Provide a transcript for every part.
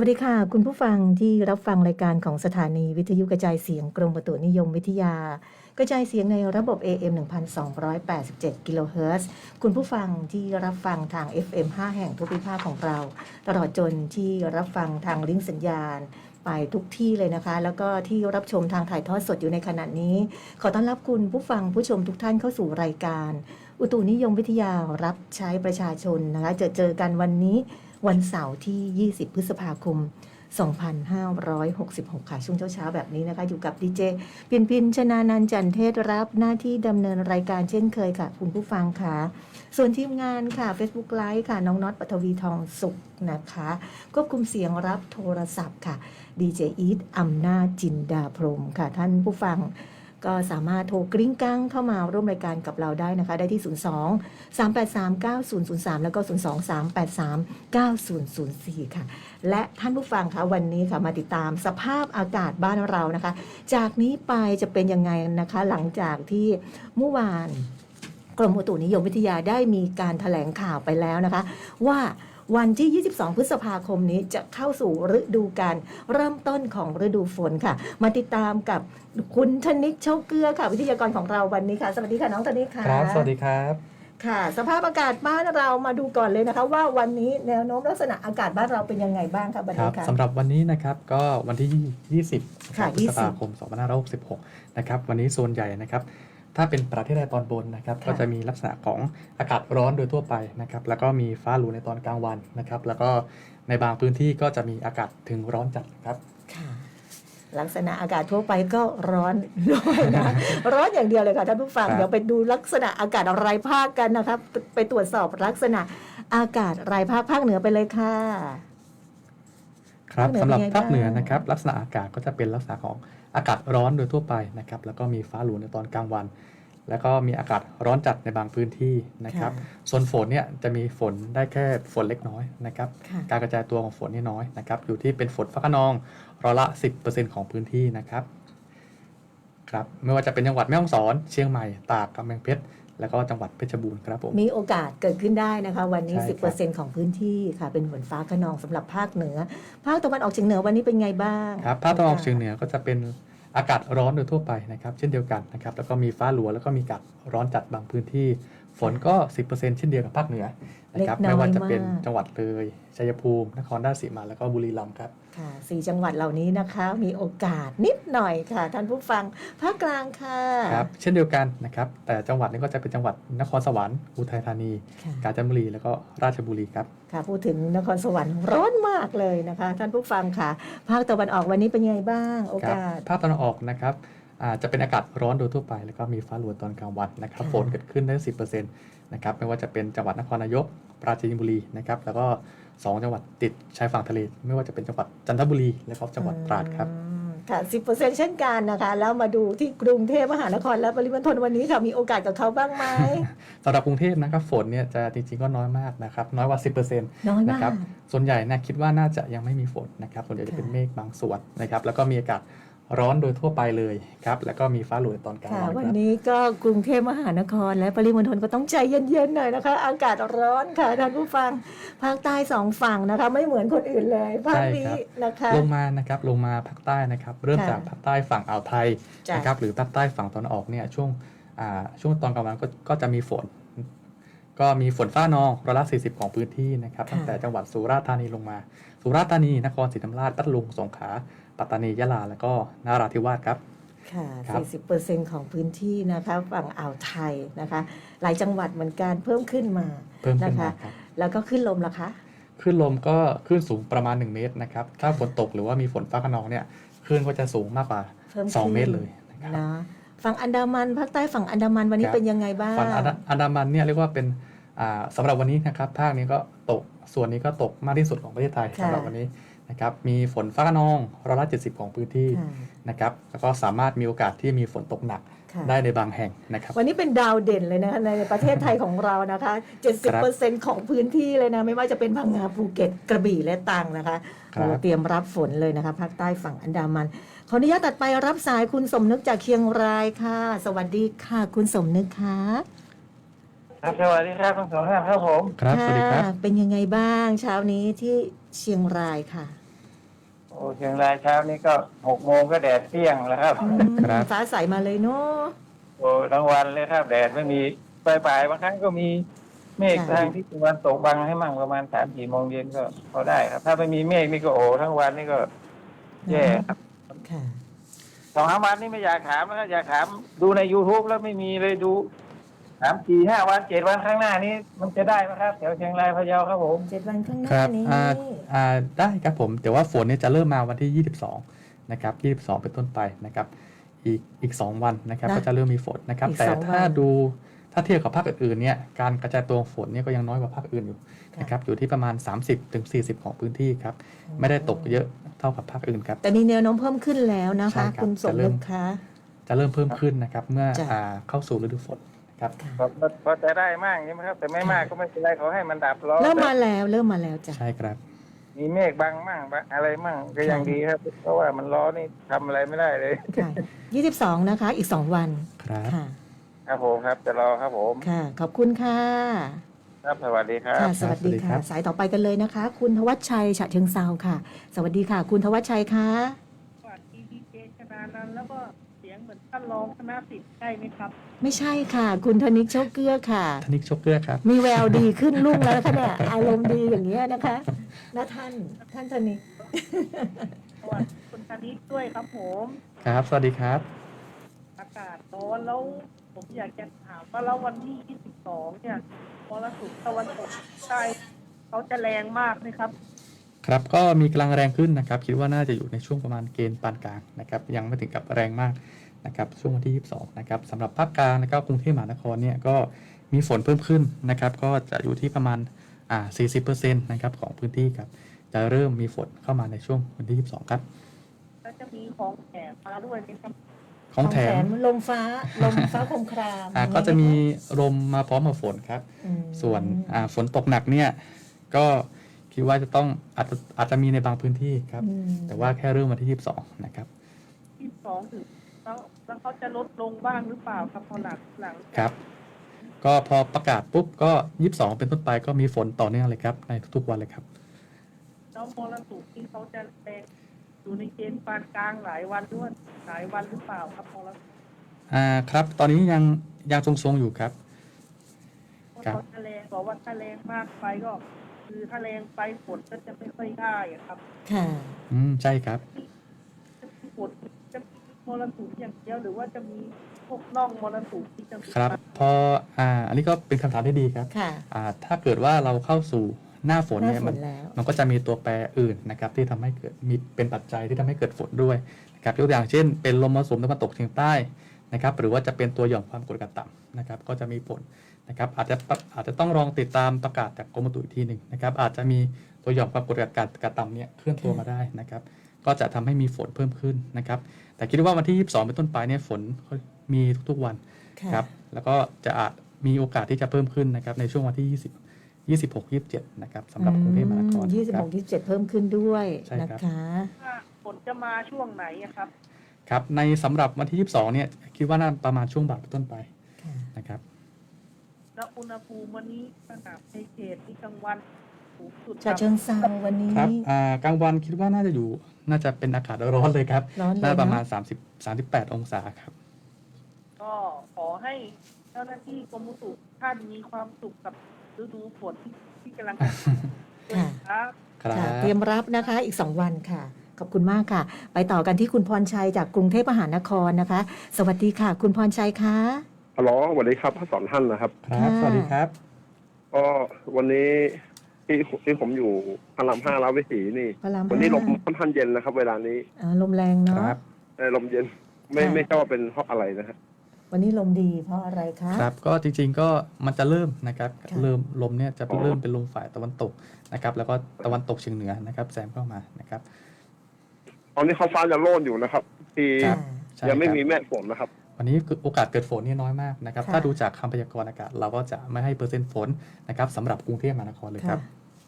วัสดีค่ะ คุณผู้ฟังที่รับฟังรายการของสถานีวิทยุกระจายเสียงกรมประตุนิยมวิทยา กระจายเสียงในระบบ AM 1287 กิโลเฮิรตซ์คุณผู้ฟังที่รับฟังทาง FM 5 แห่งทุกพิภาคของเรา ตลอดจนที่รับฟังทางลิงก์สัญญาณไปทุกที่เลยนะคะ แล้วก็ที่รับชมทางถ่ายทอดสดอยู่ในขณะนี้ ขอต้อนรับคุณผู้ฟังผู้ชมทุกท่านเข้าสู่รายการ อุตุนิยมวิทยารับใช้ประชาชนนะคะจอเจอกันวันนี้ วันเสาร์ที่ 20 พฤษภาคม 2566 ค่ะ ช่วงเช้าๆ แบบนี้นะคะ อยู่กับดีเจพินพินชนานันจันเทศรับหน้าที่ดำเนินรายการเช่นเคยค่ะ คุณผู้ฟังค่ะ ส่วนทีมงานค่ะ Facebook Live ค่ะ น้องน็อตปฐวีทองสุขนะคะควบคุมเสียงรับโทรศัพท์ค่ะดีเจอีทอำนาจจินดาพรมค่ะ ท่านผู้ฟัง ก็สามารถโทรกริ้งกั้งเข้ามาร่วมรายการกับเราได้นะคะ ได้ที่ 02 383 9003 แล้วก็ 02 383 9004 ค่ะ และท่านผู้ฟังคะวันนี้ค่ะมาติดตามสภาพอากาศบ้านเรานะคะ จากนี้ไปจะเป็นยังไงนะคะ หลังจากที่เมื่อวานกรมอุตุนิยมวิทยาได้มีการถแถลงข่าวไปแล้วนะคะ ว่า วันที่ 22 พฤษภาคมนี้จะเข้าสู่ฤดูการเริ่มต้นของฤดูฝนค่ะ มาติดตามกับคุณธนิกโชคเกลือค่ะ วิทยากรของเราวันนี้ค่ะ สวัสดีค่ะน้องธนิกค่ะครับ สวัสดีครับ ค่ะ สภาพอากาศบ้านเรามาดูก่อนเลยนะคะ ว่าวันนี้แนวโน้มลักษณะอากาศบ้านเราเป็นยังไงบ้างคะบันครันี้บค่ะสำหรับวันนี้นะครับก็วันที่ 20ค่ะพฤษภาคม 2566 นะครับวันนี้โซนใหญ่นะครับ ถ้าเป็นประเทศไทยตอนบนนะครับค่ะก็จะมีลักษณะของอากาศร้อนโดยทั่วไปนะครับแล้วก็มีฟ้าหลูในตอนกลางวันนะครับ แล้วก็ในบางพื้นที่ก็จะมีอากาศถึงร้อนจัดครับค่ะลักษณะอากาศทั่วไปก็ร้อนด้วยนะร้อนอย่างเดียวเลยค่ะท่านผู้ฟังครับเดี๋ยวไปดูลักษณะอากาศรายภาคกันนะครับไปไปตรวจสอบลักษณะอากาศรายภาคภาคเหนือไปเลยค่ะ ครับภาคเหนือสำหรับเป็นไงภาคเหนือบ้างนะครับ ลักษณะอากาศก็จะเป็นลักษณะของ อากาศร้อนโดยทั่วไปนะครับ แล้วก็มีฟ้าหลูในตอนกลางวัน แล้วก็มีอากาศร้อนจัดในบางพื้นที่นะครับ ส่วนฝนเนี่ยจะมีฝนได้แค่ฝนเล็กน้อยนะครับค่ะการกระจายตัวของฝนนี่น้อยนะครับ อยู่ที่เป็นฝนฟ้าขนองร้อยละ 10%ของพื้นที่นะครับครับไม่ว่าจะเป็นจังหวัดแม่ฮ่องสอน เชียงใหม่ ตากกำแพงเพชร แล้วก็จังหวัดเพชรบูรณ์ครับผม มีโอกาสเกิดขึ้นได้นะคะ วันนี้ ใช่ครับ 10%ของพื้นที่ค่ะ เป็นฝนฟ้าขนองสำหรับภาคเหนือ ภาคตะวันออกเฉียงเหนือวันนี้เป็นไงบ้างครับภาคตะวันออกเฉียงเหนือก็จะเป็นอากาศร้อนโดยทั่วไปนะครับ เช่นเดียวกันนะครับ แล้วก็มีฟ้าหลัวแล้วก็มีอากาศร้อนจัดบางพื้นที่ ฝนก็ 10%เช่นเดียวกับภาคเหนือนะครับ เล็กน้อยไม่ว่าจะเป็นมาก จังหวัดเลยชัยภูมิ นครราชสีมาแล้วก็บุรีรัมย์ครับ ค่ะสี่จังหวัดเหล่านี้นะคะ มีโอกาสนิดหน่อยค่ะ ท่านผู้ฟังภาคกลางค่ะครับเช่นเดียวกันนะครับแต่จังหวัดนี้ก็จะเป็นจังหวัดนครสวรรค์อุทัยธานี ค่ะกาญจนบุรีแล้วก็ราชบุรีครับ ค่ะพูดถึงนครสวรรค์ร้อนมากเลยนะคะ ท่านผู้ฟังค่ะ ภาคตะวันออกวันนี้เป็นยังไงบ้าง โอครับกาส ภาคตะวันออกนะครับอ่าจะเป็นอากาศร้อนโดยทั่วไป แล้วก็มีฟ้าหลวตอนกลางวันนะครับค่ะ ฝนเกิดขึ้นได้ 10%นะครับไม่ว่าจะเป็นจังหวัดนครนายก ปราจีนบุรีนะครับแล้วก็ 2 จังหวัดติดชายฝั่งทะเล ไม่ว่าจะเป็นจังหวัดจันทบุรีและก็จังหวัดตราดครับอืมค่ะ 10%เช่นกันนะคะ แล้วมาดูที่กรุงเทพมหานครและปริมณฑลวันนี้ค่ะ มีโอกาสกับเขาบ้างไหมสำหรับกรุงเทพนะครับ ฝนเนี่ยจะจริงๆก็น้อยมากนะครับ น้อยกว่า 10%น้อยนะมากครับ ส่วนใหญ่เนะคิดว่าน่าจะยังไม่มีฝนนะครับ ส่วนใหญ่จะเป็นค่ะเมฆบางส่วนนะครับ แล้วก็มีอากาศ ร้อนโดยทั่วไปเลยครับ แล้วก็มีฟ้าหลวในตอนกลางค่ะวันวันครับนี้ก็กรุงเทพมหานคร และปริมณฑลก็ต้องใจเย็นๆหน่อยนะคะ อากาศร้อนค่ะท่านผู้ฟังภาคใต้สองฝั่งนะคะ ไม่เหมือนคนอื่นเลยภาคนี้นะคะ ลงมานะครับลงมาภาคใต้นะครับ เริ่มค่ะจากภาคใต้ฝั่งอ่าวไทยจ้ะ นะครับหรือภาคใต้ฝั่งตะวันออกเนี่ยช่วงอ่าช่วงตอนกลางวันก็ก็จะมีฝน ก็มีฝนฟ้านองร้อยละ 40 ของพื้นที่นะครับค่ะตั้งแต่จังหวัดสุราษฎร์ธานีลงมา สุราษฎร์ธานีนครศรีธรรมราชพัทลุงสงขลา ปัตตานียะลา แล้วก็นาราธิวาสครับค่ะครับ40%ของพื้นที่นะคะฝั่งอ่าวไทยนะคะ หลายจังหวัดเหมือนกันเพิ่มขึ้นมาเพิ่มขึ้นนะคะมาครับแล้วก็ขึ้นลมละคะคลื่นลมก็คลื่นสูงประมาณ 1 เมตรนะครับ ถ้าฝนตกหรือว่ามีฝนฟ้าขนองเนี่ยคลื่นก็จะสูงมากกว่าเพิ่ม2ขึ้นเมตรเลยนะนะครับนะฝั่งอันดามันภาคใต้ฝั่งอันดามันวันนี้ครับเป็นยังไงบ้างฝั่งอันดาอันดามันเนี่ยเรียกว่าเป็นอ่าสำหรับวันนี้นะครับภาคนี้ก็ตกส่วนนี้ก็ตกมากที่สุดของประเทศไทยค่ะสำหรับวันนี้ นะครับมีฝนฟ้าขนองร้อยละ70ของพื้นที่ค่ะนะครับแล้วก็สามารถมีโอกาสที่มีฝนตกหนักค่ะได้ในบางแห่งนะครับวันนี้เป็นดาวเด่นเลยนะคะในประเทศไทยของเรานะคะ 70%ของพื้นที่เลยนะ ไม่ว่าจะเป็นพังงาภูเก็ตกระบี่และตรังนะคะครับเราเตรียมรับฝนเลยนะคะภาคใต้ฝั่งอันดามัน ขออนุญาตตัดไปรับสายคุณสมนึกจากเชียงรายค่ะ สวัสดีค่ะ คุณสมนึกค่ะ ครับสวัสดีครับทั้งสองท่านครับผมครับ สวัสดีครับะเป็นยังไงบ้างเช้านี้ที่เชียงรายค่ะ โอ้เชียงรายเช้านี้ก็หกโมงก็แดดเปรี้ยงแล้วครับอืมครับ ฟ้าใสมาเลยเนาะโอ้ทั้งวันเลยครับ แดดไม่มีปลายปลายๆบางครั้งก็มีเมฆค่ะทางที่ตะวันตกบังให้มั่งประมาณสามสี่โมงเย็นก็พอได้ครับ ถ้าไม่มีเมฆนี่ก็โอ้ทั้งวันนี่ก็แย่ครับค่ะสองสามวันนี่ไม่อยากถามนะครับอยากถามดูใน youtube แล้วไม่มีเลยดู ถามสี่ห้าวันเจ็ดวันข้างหน้านี้ มันจะได้ไหมครับแถวเชียงรายพะเยาครับผมเจ็ดวันข้างหคน้ารับนี้อ่าอ่าได้ครับผม แต่ว่าฝนเนี่ยจะเริ่มมาวันที่ 22 นะครับ 22 เป็นต้นไปนะครับ อีกอีก 2 วันนะครับ นะก็จะเริ่มมีฝนนะครับ อีกแต่สองถ้าวันดูถ้าเทียบกับภาคอื่นๆเนี่ย การกระจายตัวของฝนเนี่ยก็ยังน้อยกว่าภาคอื่นอยู่นะครับ อยู่ที่ประมาณ 30-40ถึง40 ของพื้นที่ครับ ไม่ได้ตกเยอะเท่ากับภาคอื่นครับ แต่มีแนวโน้มเพิ่มขึ้นแล้วนะใช่คะ ครับคุณสมจะเริ่นึม กคะ จะเริ่มเพิ่มขึ้นนะครับ เมื่อจ้ะ อ่าเข้าสู่ฤดูฝนนะ ครับค่ะพอพอจะได้มากใช่ไหมครับ แต่ไม่มากก็ไม่เป็นไรขอให้มันดับร้อนเริ่มมาแล้วเริ่มมาแล้วจ้ะใช่ครับ มีเมฆบังมั่งบางอะไรมั่งก็ยังดีครับ เพราะว่ามันร้อนนี่ทำอะไรไม่ได้เลยค่ะ22นะคะ อีก2วันครับค่ะครับผมครับจะรอครับผมค่ะ ขอบคุณค่ะ ครับสวัสดีครับค่ะสวัสดีสวัสดีครัค่ะบสายต่อไปกันเลยนะคะ คุณทวัชชัยฉะเชิงเซาค่ะ สวัสดีค่ะ คุณทวัชชัยค่ะสวัสดีดีเจชนานันท์แล้วก็เสีย งเหมือนท่านรองคณะสิทธิ์ใช่ไหมครับ ไม่ใช่ค่ะ คุณธนิกโชคเกื้อค่ะ ธนิกโชคเกลือครับ มีแววดีขึ้นรุ่งแล้วค่ะเนี่ยอารมณ์ดีอย่างเงี้ยนะคะนะท่านท่านธนิก สวัสดีคุณธนิตด้วยครับผม ครับ สวัสดีครับ อากาศร้อนแล้วผมอยากจะถามว่าแล้ววันที่ 22 เนี่ยมรสุมตะวันตกใต้เขาจะแรงมากไหมครับ ครับก็มีกำลังแรงขึ้นนะครับ คิดว่าน่าจะอยู่ในช่วงประมาณเกณฑ์ปานกลางนะครับ ยังไม่ถึงกับแรงมากนะครับช่วงวันที่ 22 นะครับสำหรับภาคกลางแล้วก็กรุงเทพมหานครเนี่ยก็มีฝนเพิ่มขึ้นนะครับ ก็จะอยู่ที่ประมาณอ่า40%นะครับของพื้นที่ครับ จะเริ่มมีฝนเข้ามาในช่วงวันที่ 22 ครับแล้วจะมีของแถมมาด้วยไหมครับของแถมลมฟ้าลมฟ้าคมครามอ่าก็จะมีลมมาพร้อมกับฝนครับอืมส่วนอ่าฝนตกหนักเนี่ยก็ คิดว่าจะต้องอาจจะอาจจะมีในบางพื้นที่ครับ อืม แต่ว่าแค่เริ่มวันที่ 22 นะครับ22ถึงแล้วแล้วเขาจะลดลงบ้างหรือเปล่าครับพอหลังหลังครับ ก็พอประกาศปุ๊บก็ 22 เป็นต้นไปก็มีฝนต่อเนื่องเลยครับ ในทุกๆวันเลยครับ แล้วมรสุมที่เขาจะแรงอยู่ในเกณฑ์ปานกลางหลายวันด้วยหลายวันหรือเปล่าครับมรสุมอ่าครับ ตอนนี้ยังยังทรงๆอยู่ครับ เพราะครับเขาจะแรงบอกว่าถ้าแรงมากไปก็ คือถ้าแรงไปฝนก็จะไม่ค่อยได้อะครับค่ะ อืมใช่ครับ จะมีฝนจะมีมรสุมอย่างเดียวหรือว่าจะมีพวกร่องมรสุมที่จะมีครับ พออ่า อันนี้ก็เป็นคำถามที่ดีครับค่ะอ่าถ้าเกิดว่าเราเข้าสู่หน้าฝนหน้าเนี่ยฝมัน นแล้ว มันก็จะมีตัวแปรอื่นนะครับที่ทำให้เกิดมีเป็นปัจจัยที่ทำให้เกิดฝนด้วยนะครับยกตัวอย่างเช่น เป็นลมมรสุมตะวันตกเฉียงใต้ นะครับหรือว่าจะเป็นตัวหย่อมความกดอากาศต่ำนะครับก็จะมีผลนะครับอาจจะอาจจะต้องลองติดตามประกาศจากกรมอุตุอีกทีหนึ่งนะครับอาจจะมีตัวหย่อมความกดอากาศต่ำเนี่ยเคลื่อนตัวมาได้นะครับก็จะทำให้มีฝนเพิ่มขึ้นนะครับแต่คิดว่าวันที่ 22 เป็นต้นไปเนี่ยฝนมีทุกๆวันค่ะครับแล้วก็จะอาจมีโอกาสที่จะเพิ่มขึ้นนะครับในช่วงวันที่ 20 26 27 นะครับสำหรับกรุงเทพมหานครยี่สิบคหรักยี่สิบเจ็ดเพิ่มขึ้นด้วยใช่นะครับคะว่าฝนจะมาช่วงไหนอะครับ ครับในสำหรับวันที่ 22 เนี่ย คิดว่าน่าประมาณช่วงบ่ายเป็นต้นไปค่ะนะครับ แล้วอุณหภูมิวันนี้ขนาดในเขตที่กลางวันสูงสุดฉะเชิงเซาวันนี้ครับอ่ากลางวันคิดว่าน่าจะอยู่ น่าจะเป็นอากาศร้อนเลยครับร้อนเลยน่าประมาณเนอะ30 38 องศาครับ ก็ขอให้เจ้าหน้าที่กรมอุตุท่านมีความสุขกับฤดูฝนที่ที่กำลังจะมาด้วยครับครับค่ะเตรียมรับนะคะอีก2วันค่ะ ขอบคุณมากค่ะ ไปต่อกันที่คุณพรชัยจากกรุงเทพมหานครนะคะ สวัสดีค่ะ คุณพรชัยคะฮัลโหลสวัสดีครับทั้งสองท่านนะครับครับ สวัสดีครับก็วันนี้ที่ที่ผมอยู่พระรามห้าร้าวิถีนี่ พระรามวันนี้ลมห้าค่อนข้างเย็นนะครับ เวลานี้อ่าลมแรงคเนาะรับเออลมเย็นไม่ค่ะ ไม่ทราบว่าเป็นเพราะอะไรนะฮะ วันนี้ลมดีเพราะอะไรคะ ครับก็จริงๆก็มันจะเริ่มนะครับค่ะ เริ่มลมเนี่ยจะอ๋อ เริ่มเป็นลมฝ่ายตะวันตกนะครับแล้วก็ตะวันตกเฉียงเหนือนะครับแซมเข้ามานะครับ ตอนนี้เขาฟ้าจะโล่นอยู่นะครับ ที่ครัค่ะบใช่ยังไม่ครับมีแม่ฝนนะครับ วันนี้โอกาสเกิดฝนนี่น้อยมากนะครับ ค่ะ ถ้าดูจากคำพยากรณ์อากาศ เราก็จะไม่ให้เปอร์เซ็นต์ฝนนะครับสำหรับกรุงเทพมหานครเลยคค่ะรับ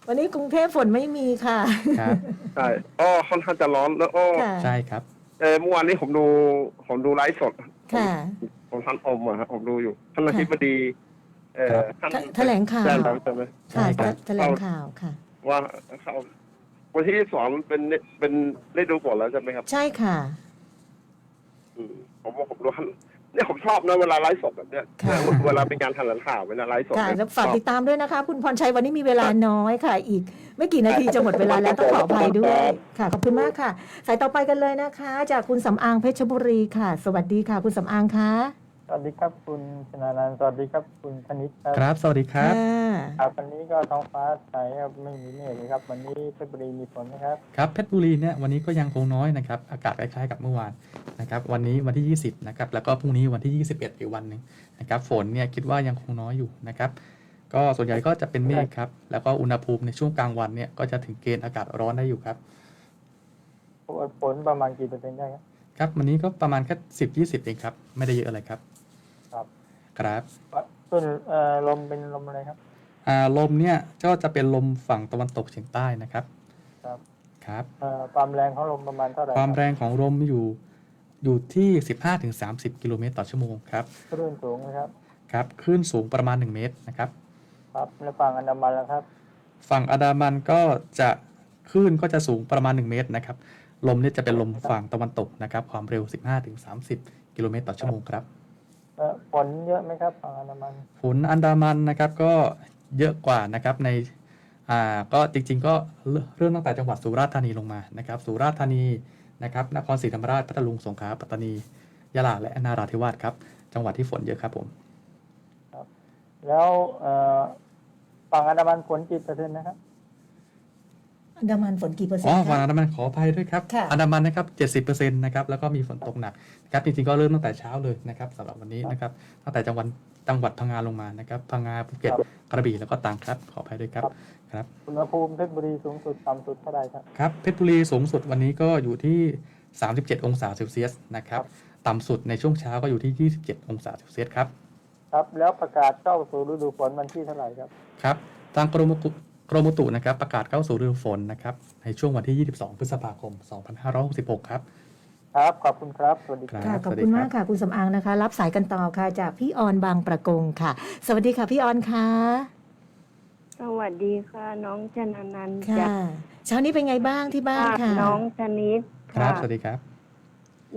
วันนี้กรุงเทพฝนไม่มีค่ะ ครับ ใช่อ้อค่อนข้างจะร้อนแล้วอ้อค่ะ ใช่ครับ เออเมื่อวานนี้ผมดูผมดูไลฟ์สด ค่ะของท่านอมอะครับผมดูอยู่ท่านอธิบดี เออท่านแถแถลงข่าว แถลงใช่ไหมใช่ค่ะครับแถลงข่าวค่ะ ว่าเขา วันที่สองเป็นเป็นได้ดูฝนแล้วใช่ไหมครับใช่ค่ะ อืมผมว่าผมดูท่านเนี่ยผมชอบนะเวลาไลฟ์สดแบบเนี้ยค่ะ เวลาเป็นการแถลงข่าวเวลาไลฟ์สดค่ะเนี่ยแล้วฝากชอบติดตามด้วยนะคะ คุณพรชัยวันนี้มีเวลาน้อยค่ะ อีก ไม่กี่นาทีจะหมดเวลาแล้วต้องขออภัยด้วยค่ะ ขอบคุณมากค่ะ สายต่อไปกันเลยนะคะ จากคุณสำอางเพชรบุรีค่ะ สวัสดีค่ะ คุณสำอางคะ สวัสดีครับคุณชนานันท์สวัสดีครับคุณธนิตครับครับ สวัสดีครับค่ะครับวันนี้ก็ท้องฟ้าใสครับไม่มีเมฆเลยครับ วันนี้เพชรบุรีมีฝนนะครับ ครับ เพชรบุรีเนี่ยวันนี้ก็ยังคงน้อยนะครับ อากาศคล้ายๆกับเมื่อวานนะครับ วันนี้วันที่ 20นะครับ แล้วก็พรุ่งนี้วันที่ 21 อีกวันหนึ่งนะครับ ฝนเนี่ยคิดว่ายังคงน้อยอยู่นะครับ ก็ส่วนใหญ่ก็จะเป็นเมฆครับ แล้วก็อุณหภูมิในช่วงกลางวันเนี่ยก็จะถึงเกณฑ์อากาศร้อนได้อยู่ครับ ฝนประมาณกี่เปอร์เซ็นต์ได้ครับ ครับ วันนี้ก็ประมาณแค่10 20เองครับ ไม่ได้เยอะอะไรครับครับ ครับส่วนเอ่อลมเป็นลมอะไรครับ อ่าลมเนี่ยก็จะเป็นลมฝั่งตะวันตกเฉียงใต้นะครับ ครับ ครับ เอ่อความแรงของลมประมาณเท่าไหร่ความบแรงของลมอยู่อยู่ที่ 15-30 กิโลเมตรต่อชั่วโมงครับ คลื่นสูงนะครับ ครับ คลื่นสูงประมาณ 1 เมตรนะครับ ครับ แล้วฝั่งอันดามันแล้วครับ ฝั่งอันดามันก็จะคลื่นก็จะสูงประมาณ 1 เมตรนะครับ ลมเนี่ยจะเป็นลมฝั่งตะวันตกนะครับ ความเร็ว 15-30 กิโลเมตรต่อชั่วโมงครับเอ่อ ฝนเยอะไหมครับฝั่งอันดามันฝนอันดามันนะครับก็เยอะกว่านะครับในอ่าก็จริง ๆ ก็เริ่มเริ่มตั้งแต่จังหวัดสุราษฎร์ธานีลงมานะครับสุราษฎร์ธานีนะครับนครศรีธรรมราชพัทลุงสงขลาปัตตานียะลาและนาราธิวาสครับ จังหวัดที่ฝนเยอะครับผมแล้วเอ่อฝั่งอันดามันฝนกี่เปอร์เซ็นต์นะครับ อันดามันฝนกี่เปอร์เซ็นอ๋อต์ฝั่งคะอันดามันขออภัยด้วยครับ ค่ะ อันดามันนะครับ 70%นะครับ แล้วก็มีฝนตกหนักนะครับ จริงๆ ก็เริ่มตั้งแต่เช้าเลยนะครับสำหรับวันนี้นะครับ ตั้งแต่จังหวัดจังหวัดพังงาลงมานะครับ พังงาภูเก็ตครับกระบี่แล้วก็ตรังครับ ขออภัยด้วยครับครับ ครับ อุณหภูมิเพชรบุรีสูงสุดต่ำสุดเท่าไหร่ครับ ครับ เพชรบุรีสูงสุดวันนี้ก็อยู่ที่ 37 องศาเซลเซียสนะครับ ต่ำสุดในช่วงเช้าก็อยู่ที่ 27 องศาเซลเซียสครับ ครับ แล้วประกาศเข้าสู่ฤดูฝนวันที่เท่าไหร่ครับ ครับ ทางกรมอุตุ กรมอุตุนะครับประกาศเข้าสู่ฤดูฝนนะครับในช่วงวันที่ 22 พฤษภาคม 2566 ครับ ครับ ขอบคุณครับ สวัสดีครับ ค่ะครับขอบสวัสดีคุณครับมากค่ะ คุณสำอางนะคะ รับสายกันต่อค่ะจากพี่ออนบางประกงค่ะ สวัสดีค่ะพี่ออนค่ะสวัสดีค่ะ น้องชนานันท์ค่ะจากเช้านี้เป็นไงบ้างที่บ้านค่ะ น้องชนิด ครับค่ะสวัสดีครับ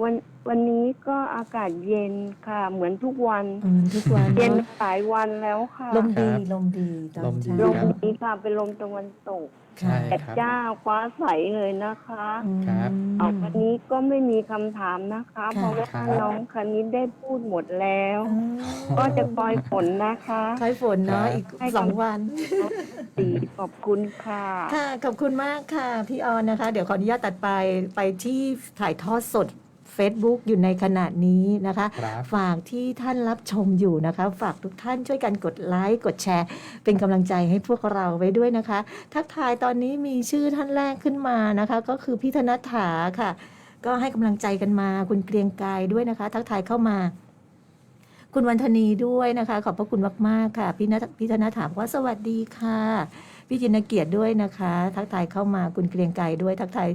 วันวันนี้ก็อากาศเย็นค่ะ เหมือนทุกวัน อืมทุกวันเย็นเนอะหลายวันแล้วค่ะลมดีครับลมดีตอนลมดีเช้าลมครับ นี้ค่ะเป็นลมตะวันตกใช่ ค่ะแดดครับจ้าฟ้าใสเลยนะคะอืมครับ เอาวันนี้ก็ไม่มีคำถามนะคะ ค่ะ เพราะว่าครับ น้องคณิตได้พูดหมดแล้ว อืมก็จะคอยฝนนะคะ คอยฝนเนาะครับอีกให้สองกำวันดีขอบคุณค่ะ ค่ะ ขอบคุณมากค่ะ พี่ออนนะคะ เดี๋ยวขออนุญาตตัดไปไปที่ถ่ายทอดสด Facebook อยู่ในขณะนี้นะคะ ครับฝากที่ท่านรับชมอยู่นะคะ ฝากทุกท่านช่วยกันกดไลค์กดแชร์ เป็นกำลังใจให้พวกเราไว้ด้วยนะคะ ทักทายตอนนี้มีชื่อท่านแรกขึ้นมานะคะ ก็คือพี่ธนัฐาค่ะ ก็ให้กำลังใจกันมาคุณเกรียงกายด้วยนะคะ ทักทายเข้ามา คุณวันธนีด้วยนะคะ ขอบพระคุณมากๆค่ะ พี่นัทพี่ธนาถามว่าสวัสดีค่ะ พี่จินเกียรติด้วยนะคะ ทักทายเข้ามาคุณเกรียงไกรด้วย ทักทาย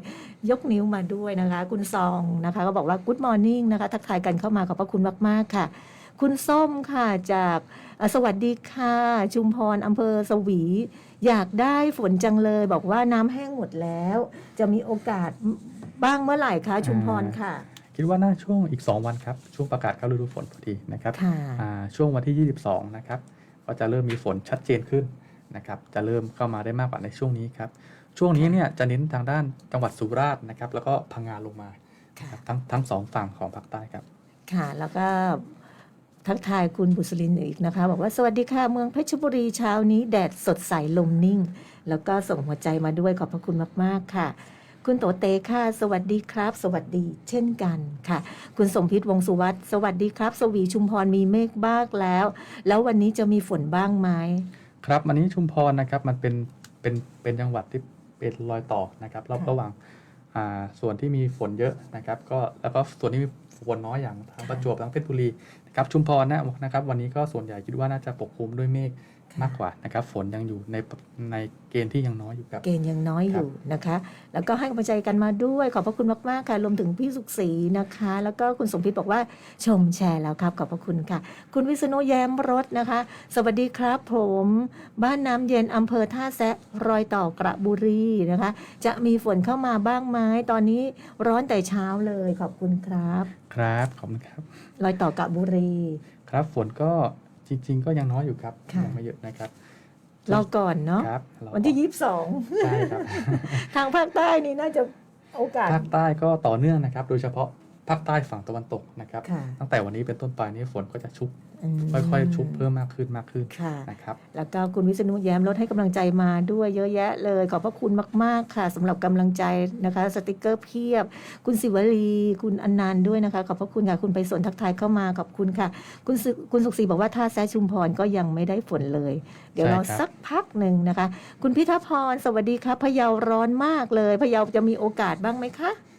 ยกนิ้วมาด้วยนะคะ คุณซองนะคะ ก็บอกว่า Good Morning นะคะ ทักทายกันเข้ามาขอบพระคุณมาก ๆ ค่ะ คุณส้มค่ะจากเอ่อสวัสดีค่ะ ชุมพรอำเภอสวี อยากได้ฝนจังเลย บอกว่าน้ำแห้งหมดแล้ว จะมีโอกาสบ้างเมื่อไหร่คะชุมพรค่ะคิดว่าน่าช่วงอีก 2 วันครับช่วงประกาศเข้าฤดูฝนพอดีนะครับค่ะอ่าช่วงวันที่ 22 นะครับก็จะเริ่มมีฝนชัดเจนขึ้น นะครับจะเริ่มเข้ามาได้มากกว่าในช่วงนี้ครับช่วงนี้เนี่ยจะเน้นทางด้านจังหวัดสุราษฎร์นะครับแล้วก็พังงาลงมาครับทั้งทั้งสองฝั่งของภาคใต้ครับ ค่ะ แล้วก็ทักทายคุณบุษลินอีกนะคะ บอกว่าสวัสดีค่ะเมืองเพชรบุรีเช้านี้แดดสดใสลมนิ่ง แล้วก็ส่งหัวใจมาด้วยขอบพระคุณมาก ๆ ค่ะ คุณโตเตค่ะ สวัสดีครับ สวัสดีเช่นกันค่ะ คุณสมพิษวงสุวัตสวัสดีครับ สวีชุมพรมีเมฆบ้างแล้ว แล้ววันนี้จะมีฝนบ้างไหม ครับวันนี้ชุมพรนะครับมันเป็นเป็นเป็นจังหวัดที่เป็นรอยต่อนะครับรอบค่ะระหว่างอ่าส่วนที่มีฝนเยอะนะครับก็แล้วก็ส่วนที่มีฝนน้อยอย่างทางประจวบทางเพชรบุรีนะครับชุมพรนะนะครับวันนี้ก็ส่วนใหญ่คิดว่าน่าจะปกคลุมด้วยเมฆ มากกว่านะครับฝนยังอยู่ในในเกณฑ์ที่ยังน้อยอยู่ครับ เกณฑ์ยังน้อยอยู่นะคะ แล้วก็ให้กำลังใจกันมาด้วย ขอบพระคุณมากๆค่ะรวมถึงพี่สุขศรีนะคะ แล้วก็คุณสมพิษบอกว่าชมแชร์แล้วครับขอบพระคุณค่ะ คุณวิษณุแย้มรถนะคะ สวัสดีครับ ผม บ้านน้ำเย็นอำเภอท่าแซะรอยต่อกระบุรีนะคะ จะมีฝนเข้ามาบ้างไหมตอนนี้ร้อนแต่เช้าเลยขอบคุณครับ ครับขอบคุณครับ รอยต่อกระบุรี ครับฝนก็ จริง ๆ ก็ยังน้อยอยู่ครับค่ะ ยังไม่เยอะนะครับรอก่อนเนาะครับเราวันที่ยี่สิบสองใช่ครับ ทางภาคใต้นี่น่าจะโอกาส ภาคใต้ก็ต่อเนื่องนะครับ โดยเฉพาะ ภาคใต้ฝั่งตะวันตกนะครับ ค่ะ ตั้งแต่วันนี้เป็นต้นไปนี้ฝนก็จะชุบมค่อยๆ ชุบเพิ่มมากขึ้นมากขึ้นค่ะ นะครับ แล้วก็คุณวิษณุแย้มลดให้กำลังใจมาด้วยเยอะแยะเลย ขอบพระคุณมาก ๆ ค่ะสำหรับกำลังใจนะคะ สติกเกอร์เพียบ คุณสิวลี คุณอนันต์ด้วยนะคะ ขอบพระคุณค่ะคุณไปสนทักทายเข้ามาขอบคุณค่ะ คุณสุคุณสุขศรีบอกว่าท่าแซะชุมพรก็ยังไม่ได้ฝนเลย เดี๋ยวใช่เราครับสักพักหนึ่งนะคะ คุณพิทัพรสวัสดีครับพะเยาร้อนมากเลยพะเยาจะมีโอกาสบ้างไหมคะเอ่อ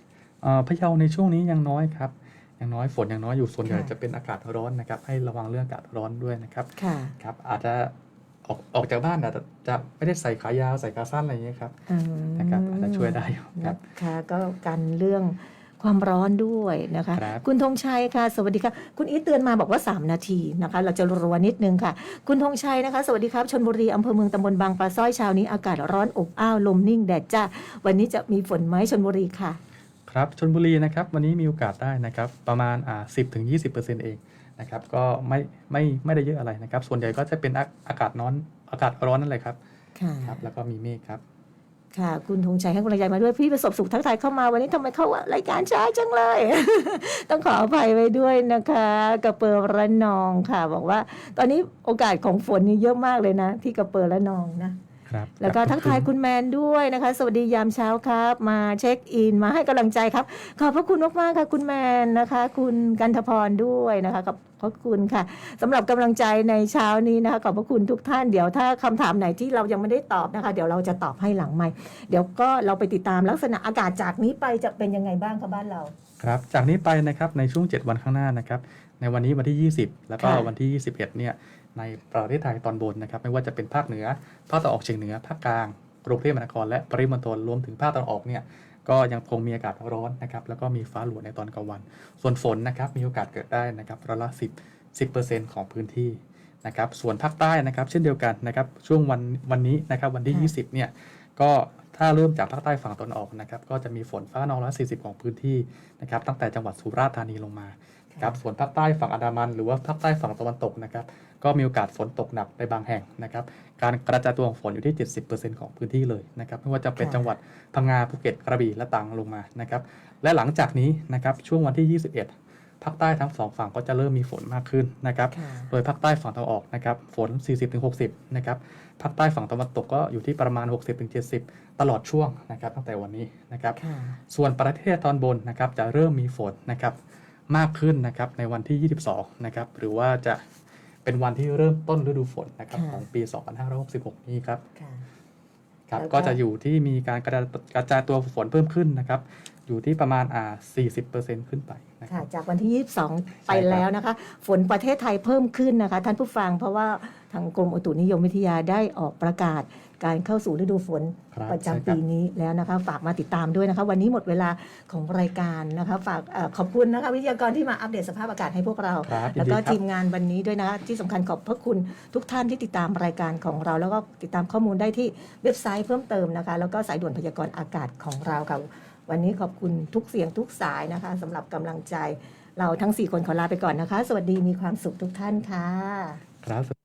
พะเยาในช่วงนี้ยังน้อยครับยังน้อยฝนยังน้อยอยู่ส่วนใหญ่ค่ะจะเป็นอากาศร้อนนะครับ ให้ระวังเรื่องอากาศร้อนด้วยนะครับค่ะครับ อาจจะออกออกจากบ้านอาจจะจะไม่ได้ใส่ขายาวใส่ขาสั้นอะไรอย่างเงี้ยครับอืมนะครับอาจจะช่วยได้อยู่ครับนะคะก็กันเรื่องความร้อนด้วยนะคะครับคุณธงชัยค่ะ สวัสดีค่ะ คุณอีทเตือนมาบอกว่า 3 นาทีนะคะ เราจะรัวนิดนึงค่ะ คุณธงชัยนะคะ สวัสดีครับชนบุรีอำเภอเมืองตำบลบางปลาสร้อยเช้านี้อากาศร้อนอบอ้าวลมนิ่งแดดจ้าวันนี้จะมีฝนไหมชนบุรีค่ะ ครับชนบุรีนะครับวันนี้มีโอกาสได้นะครับประมาณอ่าสิถึงยีเองนะครับก็ไม่ไม่ไม่ได้เยอะอะไรนะครับ ส่วนใหญ่ก็จะเป็นอาอากาศร้อนอากาศร้อนนั่นแหละครับค่ะครับแล้วก็มีเมฆครับ ค่ะ คุณธงชัยให้กำลังใจมาด้วยพี่ประสบสุขทักทายเข้ามาวันนี้ทำไมเข้ารายการช้าจังเลย ต้องขออภัยไว้ด้วยนะคะกระเปอร์ระนองค่ะ บอกว่า ตอนนี้โอกาสของฝนนี่เยอะมากเลยนะ ที่กระเปอร์ระนองนะ ครับแล้วก็ทักทายคุณแมนด้วยนะคะ สวัสดียามเช้าครับ มาเช็คอินมาให้กำลังใจครับ ขอบพระคุณมากๆค่ะ คุณแมนนะคะ คุณกันทพรด้วยนะคะขอบขอบคุณค่ะสำหรับกำลังใจในเช้านี้นะคะ ขอบพระคุณทุกท่านเดี๋ยวถ้าคำถามไหนที่เรายังไม่ได้ตอบนะคะ เดี๋ยวเราจะตอบให้หลังใหม่ เดี๋ยวก็เราไปติดตามลักษณะอากาศจากนี้ไปจะเป็นยังไงบ้างคะบ้านเรา ครับ จากนี้ไปนะครับในช่วง 7 วันข้างหน้านะครับในวันนี้วันที่ 20 แล้วก็ค่ะวันที่ 21เนี่ย ในประเทศไทยตอนบนนะครับ ไม่ว่าจะเป็นภาคเหนือ ภาคตะวันออกเฉียงเหนือ ภาคกลาง กรุงเทพมหานคร และปริมณฑลรวมถึงภาคตะวันออกเนี่ยก็ยังคงมีอากาศร้อนนะครับ แล้วก็มีฟ้าหลวในตอนกลางวัน ส่วนฝนนะครับมีโอกาสเกิดได้นะครับร้อยละ10 10%ของพื้นที่นะครับส่วนภาคใต้นะครับ เช่นเดียวกันนะครับช่วงวันวันนี้นะครับวันที่ค่ะ20เนี่ยก็ถ้าเริ่มจากภาคใต้ฝั่งตะวันออกนะครับก็จะมีฝนฟ้าขนองร้อยสี่สิบของพื้นที่นะครับตั้งแต่จังหวัดสุราษฎร์ธานีลงมา ครับส่วนภาคใต้ฝั่งอันดามัน หรือว่าภาคใต้ฝั่งตะวันตกนะครับก็มีโอกาสฝนตกหนักในบางแห่งนะครับการกระจายตัวของฝนอยู่ที่ 70%ของพื้นที่เลยนะครับไม่ว่าจะเป็นค่ะจังหวัดพังงาภูเก็ตกระบี่และตรังลงมานะครับและหลังจากนี้นะครับช่วงวันที่ 21ภาคใต้ทั้งสองฝั่งก็จะเริ่มมีฝนมากขึ้นนะครับค่ะโดยภาคใต้ฝั่งตะวันออกนะครับฝน 40-60 นะครับ ภาคใต้ฝั่งตะวันตกก็อยู่ที่ประมาณ 60-70 ตลอดช่วงนะครับตั้งแต่วันนี้นะครับค่ะส่วนประเทศตอนบนนะครับจะเริ่มมีฝนนะครับ มากขึ้นนะครับในวันที่ 22 นะครับหรือว่าจะเป็นวันที่เริ่มต้นฤดูฝนนะครับค่ะของปี 2566 นี้ครับค่ะครับแล้วก็ก็จะอยู่ที่มีการกระจายกระจายตัวฝนเพิ่มขึ้นนะครับ อยู่ที่ประมาณอ่า40%ขึ้นไปนะคค่ะรับจากวันที่ 22 ไปใช่ครับแล้วนะคะ ฝนประเทศไทยเพิ่มขึ้นนะคะ ท่านผู้ฟังเพราะว่าทางกรมอุตุนิยมวิทยาได้ออกประกาศ การเข้าสู่ฤดูฝนครับประใช่คจำรับ ปีนี้แล้วนะคะ ฝากมาติดตามด้วยนะคะ วันนี้หมดเวลาของรายการนะคะ ฝากเออขอบคุณนะคะ วิทยากรที่มาอัปเดตสภาพอากาศให้พวกเรา ครับยินแล้วดีก็ครับ ทีมงานวันนี้ด้วยนะคะที่สำคัญขอบพระคุณทุกท่านที่ติดตามรายการของเรา แล้วก็ติดตามข้อมูลได้ที่เว็บไซต์เพิ่มเติมนะคะ แล้วก็สายด่วนพยากรณ์อากาศของเราค่ะวันนี้ขอบคุณทุกเสียงทุกสายนะคะสำหรับกำลังใจ เราทั้ง 4 คนขอลาไปก่อนนะคะ สวัสดีมีความสุขทุกท่านค่ะ ครับ